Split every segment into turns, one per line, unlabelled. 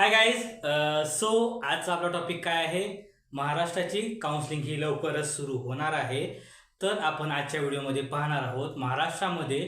Hi guys so आजचा आपला topic काय आहे? महाराष्ट्राची काउन्सिलिंग ही लवकरच सुरू होणार आहे. तर आपण आजच्या व्हिडिओमध्ये पाहणार आहोत महाराष्ट्रामध्ये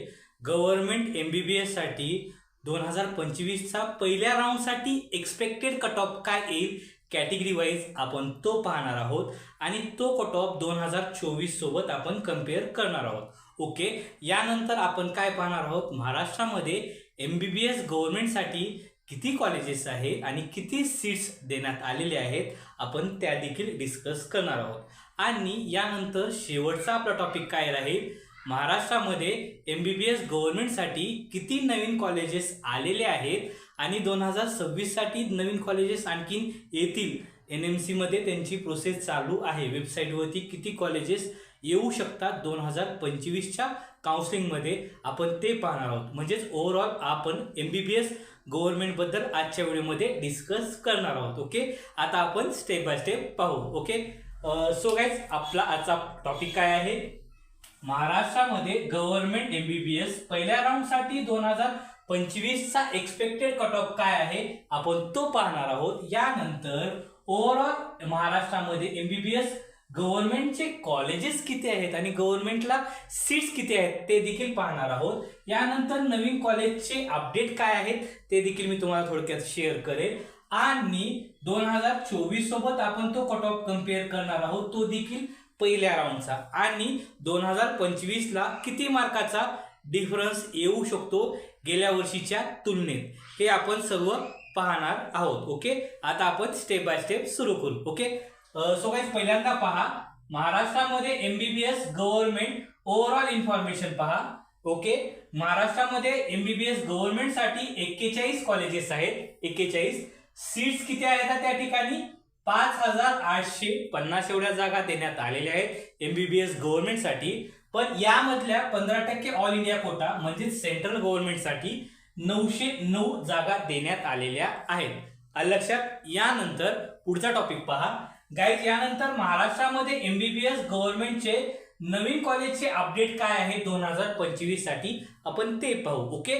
गव्हर्नमेंट एम बी बी एससाठी दोन हजार पंचवीसचा पहिल्या राऊंडसाठी एक्सपेक्टेड कट ऑफ काय येईल? कॅटेगरी वाईज आपण तो पाहणार आहोत आणि तो कट ऑफ दोन हजार चोवीस सोबत आपण कंपेअर करणार आहोत. ओके यानंतर आपण काय पाहणार आहोत? महाराष्ट्रामध्ये एम बी बी एस गव्हर्नमेंटसाठी किती कॉलेजेस आहे आणि किती सीट्स देण्यात आलेले आहेत आपण त्या देखील डिस्कस करणार आहोत. आणि यानंतर शेवटचा आपला टॉपिक काय राहील? महाराष्ट्रामध्ये एम बी बी एस गव्हर्नमेंटसाठी किती नवीन कॉलेजेस आलेले आहेत आणि दोन हजार सव्वीससाठी नवीन कॉलेजेस आणखीन येतील? एन एम सीमध्ये त्यांची प्रोसेस चालू आहे. वेबसाईटवरती किती कॉलेजेस येऊ शकतात? दोन हजार पंचवीसच्या काउन्सिलिंगमध्ये आपण ते पाहणार आहोत. म्हणजेच ओव्हरऑल आपण एम बी बी एस गव्हर्नमेंटबद्दल आजच्या व्हिडिओमध्ये डिस्कस करणार आहोत ओके आता आपण स्टेप बाय स्टेप पाहू ओके सो गाईज आपला आजचा टॉपिक काय आहे? महाराष्ट्रामध्ये government M B B S पहिल्या राऊंडसाठी दोन हजार पंचवीसचा एक्सपेक्टेड कट ऑफ काय आहे? आपण तो पाहणार आहोत. यानंतर ओव्हरऑल महाराष्ट्रामध्ये एम बी बी एस गव्हर्नमेंटचे कॉलेजेस किती आहेत आणि गव्हर्नमेंटला सीट्स किती आहेत ते देखील पाहणार आहोत. यानंतर नवीन कॉलेजचे अपडेट काय आहेत ते देखील मी तुम्हाला थोडक्यात शेअर करेल. आणि दोन हजार चोवीस सोबत आपण तो कट ऑफ कंपेअर करणार आहोत तो देखील पहिल्या राऊंडचा आणि दोन हजार पंचवीसला किती मार्काचा डिफरन्स येऊ शकतो गेल्या वर्षीच्या तुलनेत? हे आपण सर्व पाहणार आहोत ओके आता आपण स्टेप बाय स्टेप सुरू करू ओके सो गाईज पहिल्यांदा पहा महाराष्ट्रामध्ये एमबीबीएस गव्हर्नमेंट ओव्हरऑल इन्फॉर्मेशन पहा. ओके महाराष्ट्रामध्ये एमबीबीएस गव्हर्नमेंटसाठी एक्केचाळीस कॉलेजेस आहेत. एक्केचाळीस. सीट्स किती आहेत त्या ठिकाणी? पाच हजार आठशे पन्नास एवढ्या जागा देण्यात आलेल्या आहेत एमबीबीएस गव्हर्नमेंटसाठी पण यामधल्या पंधरा टक्के ऑल इंडिया कोटा म्हणजे सेंट्रल गव्हर्नमेंटसाठी नऊशे नऊ जागा देण्यात आलेल्या आहेत. लक्षात यानंतर पुढचा टॉपिक पहा. गाईज यानंतर महाराष्ट्रामध्ये एमबीबीएस गव्हर्नमेंटचे नवीन कॉलेजचे अपडेट काय आहे दोन हजार पंचवीससाठी आपण ते पाहू ओके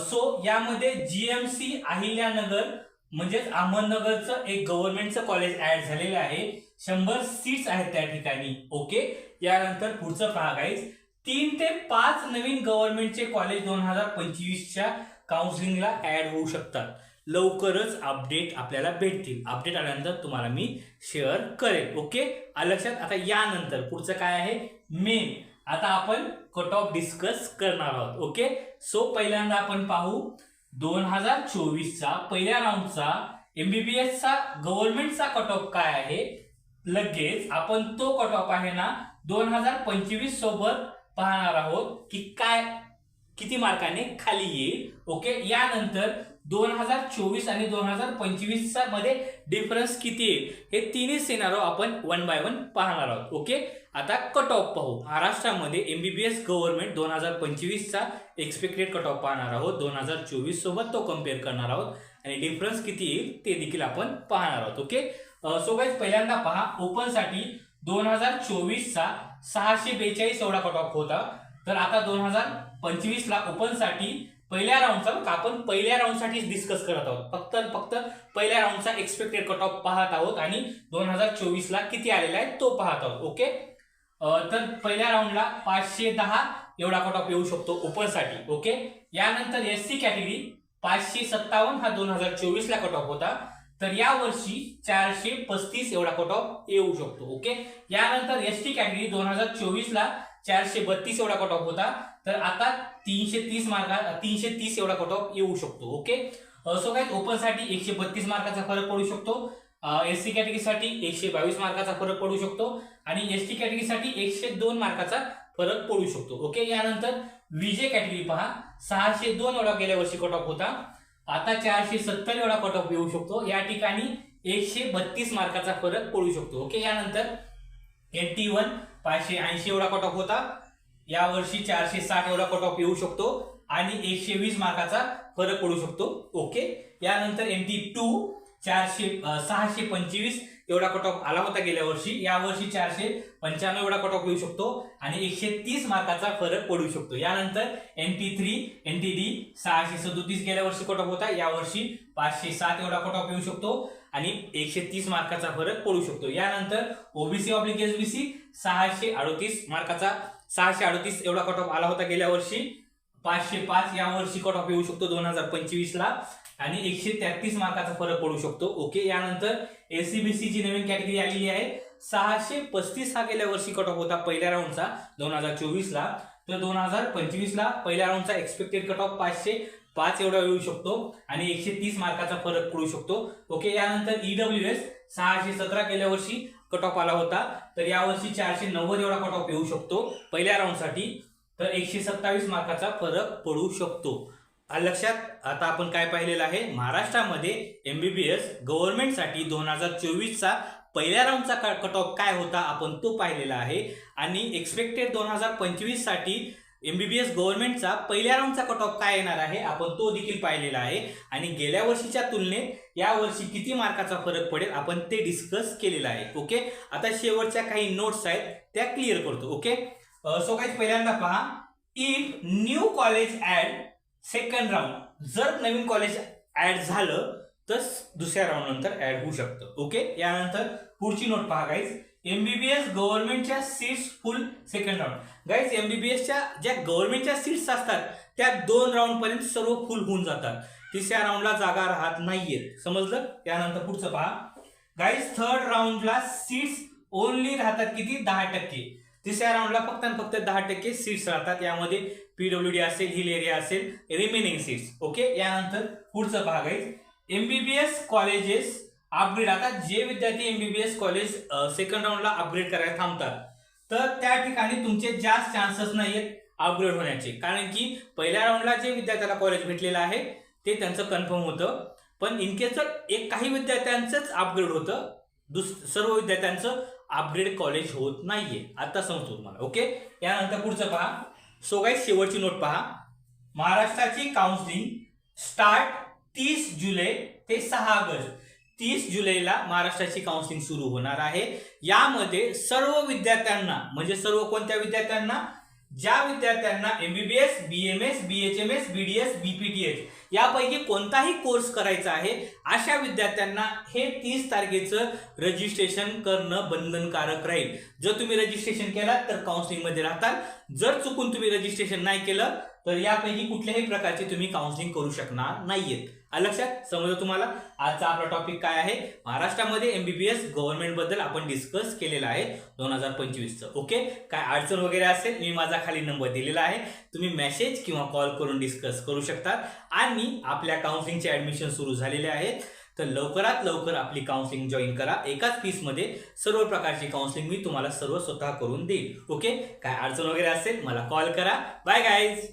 सो यामध्ये जीएमसी अहिल्यानगर म्हणजेच अहमदनगरचं एक गव्हर्नमेंटचं कॉलेज ऍड झालेलं आहे. शंभर सीट्स आहेत त्या ठिकाणी ओके यानंतर पुढचं पहा गाईज तीन ते पाच नवीन गव्हर्नमेंटचे कॉलेज दोन हजार पंचवीसच्या काउन्सिलिंगला ऍड होऊ शकतात. लवकरच अपडेट आपल्याला भेटतील. अपडेट आल्यानंतर तुम्हाला मी शेअर करेल. ओके लक्षात आता यानंतर पुढचं काय आहे? मेन आता आपण कट ऑफ डिस्कस करणार आहोत. ओके सो पहिल्यांदा आपण पाहू. दोन हजार चोवीसचा पहिल्या राऊंडचा एमबीबीएसचा गव्हर्नमेंटचा कट ऑफ काय आहे? लगेच आपण तो कट ऑफ आहे ना दोन हजार पंचवीस सोबत पाहणार आहोत की काय किती मार्काने खाली येईल. ओके यानंतर दोन हजार चोवीस आणि दोन हजार पंचवीसचा मध्ये डिफरन्स किती येईल हे तिन्ही सिनारो आपण वन बाय वन पाहणार आहोत. ओके आता कट ऑफ पाहू. महाराष्ट्रामध्ये एमबीबीएस गव्हर्नमेंट दोन हजार पंचवीसचा एक्सपेक्टेड कट ऑफ पाहणार आहोत. दोन हजार चोवीस सोबत तो कंपेअर करणार आहोत. आणि डिफरन्स किती येईल ते देखील आपण पाहणार आहोत. ओके सो गाईज पहिल्यांदा पहा. ओपनसाठी दोन हजार चोवीसचा सहाशे बेचाळीस एवढा कट ऑफ होता. तर आता दोन हजार पंचवीसला ओपनसाठी पहिल्या राऊंडचा बघा आपण पहिल्या राऊंडसाठीच डिस्कस करत आहोत. फक्त फक्त पहिल्या राऊंडचा एक्सपेक्टेड कट ऑफ पाहत आहोत आणि दोन हजार चोवीसला किती आलेला आहे तो पाहत आहोत ओके तर पहिल्या राऊंडला पाचशे दहा एवढा कट ऑफ येऊ शकतो ओपनसाठी ओके यानंतर एस सी कॅटेगरी पाचशे सत्तावन्न हा दोन हजार चोवीसला कट ऑफ होता. तर या वर्षी चारशे पस्तीस एवढा कट ऑफ येऊ शकतो ओके यानंतर एस टी कॅटेगरी दोन हजार चोवीसला चारशे बत्तीस एवढा कट ऑफ होता. तर आता तीनशे तीस मार्का तीनशे तीस एवढा कट ऑफ येऊ शकतो ओके सो काय ओपनसाठी एकशे बत्तीस मार्काचा फरक पडू शकतो. एस सी कॅटेगरीसाठी एकशे बावीस मार्काचा फरक पडू शकतो. आणि एस टी कॅटेगरीसाठी एकशे दोन मार्काचा फरक पडू शकतो ओके यानंतर विजय कॅटेगरी पहा. सहाशे दोन एवढा गेल्या वर्षी कट ऑफ होता. आता चारशे सत्तर एवढा कट ऑफ येऊ शकतो. या ठिकाणी एकशे बत्तीस मार्काचा फरक पडू शकतो ओके यानंतर एटी वन पाचशे ऐंशी एवढा कट ऑफ होता. यावर्षी चारशे साठ एवढा कट ऑफ येऊ शकतो आणि एकशे वीस मार्काचा फरक पडू शकतो. ओके? यानंतर एन टी टू चारशे सहाशे पंचवीस एवढा कट ऑफ आला होता गेल्या वर्षी. यावर्षी चारशे पंच्याण्णव एवढा कट ऑफ येऊ शकतो आणि एकशे तीस मार्काचा फरक पडू शकतो. यानंतर N T three N T D सहाशे सदोतीस गेल्या वर्षी कट ऑफ होता. यावर्षी पाचशे सात एवढा कट ऑफ येऊ शकतो. आणि एकशे तीस मार्काचा फरक पडू शकतो. यानंतर ओबीसी ऑब्लिक एसबीसी सहाशे अडोतीस मार्काचा सहाशे अडोतीस एवढा कट ऑफ आला होता गेल्या वर्षी. पाचशे पाच या वर्षी कट ऑफ येऊ शकतो दोन हजार पंचवीस ला. आणि एकशे तेहतीस मार्काचा फरक पडू शकतो. ओके यानंतर एसीबीसी जी नवीन कॅटेगरी आलेली आहे. सहाशे पस्तीस हा गेल्या वर्षी कट ऑफ होता पहिल्या राऊंडचा दोन हजार चोवीस ला. तर दोन हजार पंचवीसला पहिल्या राऊंडचा एक्सपेक्टेड कट ऑफ पाचशे पाच एवढा येऊ शकतो आणि एकशे तीस मार्काचा फरक पडू शकतो. ओके यानंतर ईडब्ल्यू एस सहाशे सतरा गेल्या वर्षी कट ऑफ आला होता. तर यावर्षी चारशे नव्वद एवढा कट ऑफ येऊ शकतो पहिल्या राऊंडसाठी तर एकशे सत्तावीस मार्काचा फरक पडू शकतो. लक्षात आता आपण काय पाहिलेलं आहे? महाराष्ट्रामध्ये एमबीबीएस गव्हर्नमेंटसाठी दोन हजार चोवीसचा पहिल्या राऊंडचा कट ऑफ काय होता? आपण तो पाहिलेला आहे. आणि एक्सपेक्टेड दोन हजार पंचवीससाठी एमबीबीएस गव्हर्नमेंटचा पहिल्या राऊंडचा कट ऑफ काय येणार आहे? आपण तो देखील पाहिलेला आहे. आणि गेल्या वर्षीच्या तुलनेत या वर्षी किती मार्काचा फरक पडेल? आपण ते डिस्कस केलेलं आहे. ओके आता शेवटच्या काही नोट्स आहेत त्या क्लिअर करतो. ओके सो काही पहिल्यांदा पहा. If new college add second round जर नवीन कॉलेज ऍड झालं तर दुसऱ्या राऊंड नंतर ऍड होऊ शकतं. ओके यानंतर पुढची नोट पहा काहीच एमबीबीएस गव्हर्नमेंटच्या seats full second round guys एमबीबीएसच्या ज्या गव्हर्नमेंटच्या सीट्स असतात त्या दोन राऊंड पर्यंत सर्व फुल होऊन जातात. तिसऱ्या राऊंडला जागा राहत नाहीयेत. समजलं? त्यानंतर पुढचं पहा. गाईज थर्ड राऊंडला सीट्स ओनली राहतात किती? दहा टक्के. तिसऱ्या राऊंडला फक्त आणि फक्त दहा टक्के सीट्स राहतात. यामध्ये पीडब्ल्यू डी असेल हिल एरिया असेल रिमेनिंग सीट्स ओके यानंतर पुढचं पहा गाईज एमबीबीएस कॉलेजेस अपग्रेड आता जे विद्यार्थी एमबीबीएस कॉलेज सेकंड राऊंडला अपग्रेड करायला थांबतात तर त्या ठिकाणी तुमचे जास्त चान्सेस नाहीयेत अपग्रेड होण्याचे. कारण की पहिल्या राऊंडला जे विद्यार्थ्याला कॉलेज भेटलेलं आहे ते त्यांचं कन्फर्म होतं. पण इनकेस जर एक काही विद्यार्थ्यांचंच अपग्रेड होतं दुस सर्व विद्यार्थ्यांचं अपग्रेड कॉलेज होत नाहीये. आता समजतो तुम्हाला ओके यानंतर पुढचं पहा. सो काही शेवटची नोट पहा. महाराष्ट्राची काउन्सिलिंग स्टार्ट तीस जुलै ते सहा ऑगस्ट. तीस जुलैला महाराष्ट्राची काउन्सिलिंग सुरू होणार आहे. यामध्ये सर्व विद्यार्थ्यांना म्हणजे सर्व कोणत्या विद्यार्थ्यांना? ज्या विद्यार्थ्यांना MBBS BMS BHMS BDS BPTH यापैकी कोणताही कोर्स करायचा आहे अशा विद्यार्थ्यांना हे तीस तारखेचं रजिस्ट्रेशन करणं बंधनकारक राहील. जर तुम्ही रजिस्ट्रेशन केलात तर काउन्सिलिंगमध्ये राहताल. जर चुकून तुम्ही रजिस्ट्रेशन नाही केलं तर यापैकी कुठल्याही प्रकारचे तुम्ही काउन्सिलिंग करू शकणार नाहीयेत. लक्षात? समजा तुम्हाला? आजचा आपला टॉपिक काय आहे? महाराष्ट्रामध्ये एमबीबीएस गव्हर्नमेंटबद्दल आपण डिस्कस केलेला आहे दोन हजार पंचवीसचं ओके काय अडचण वगैरे असेल मी माझा खाली नंबर दिलेला आहे. तुम्ही मेसेज किंवा कॉल करून डिस्कस करू शकता. आणि आपल्या काउन्सिलिंगचे ऍडमिशन सुरू झालेले आहेत. तर लवकरात लवकर आपली काउन्सिलिंग जॉईन करा. एकाच फीसमध्ये सर्व प्रकारची काउन्सिलिंग मी तुम्हाला सर्व स्वतः करून देईल ओके काय अडचण वगैरे असेल मला कॉल करा. Bye guys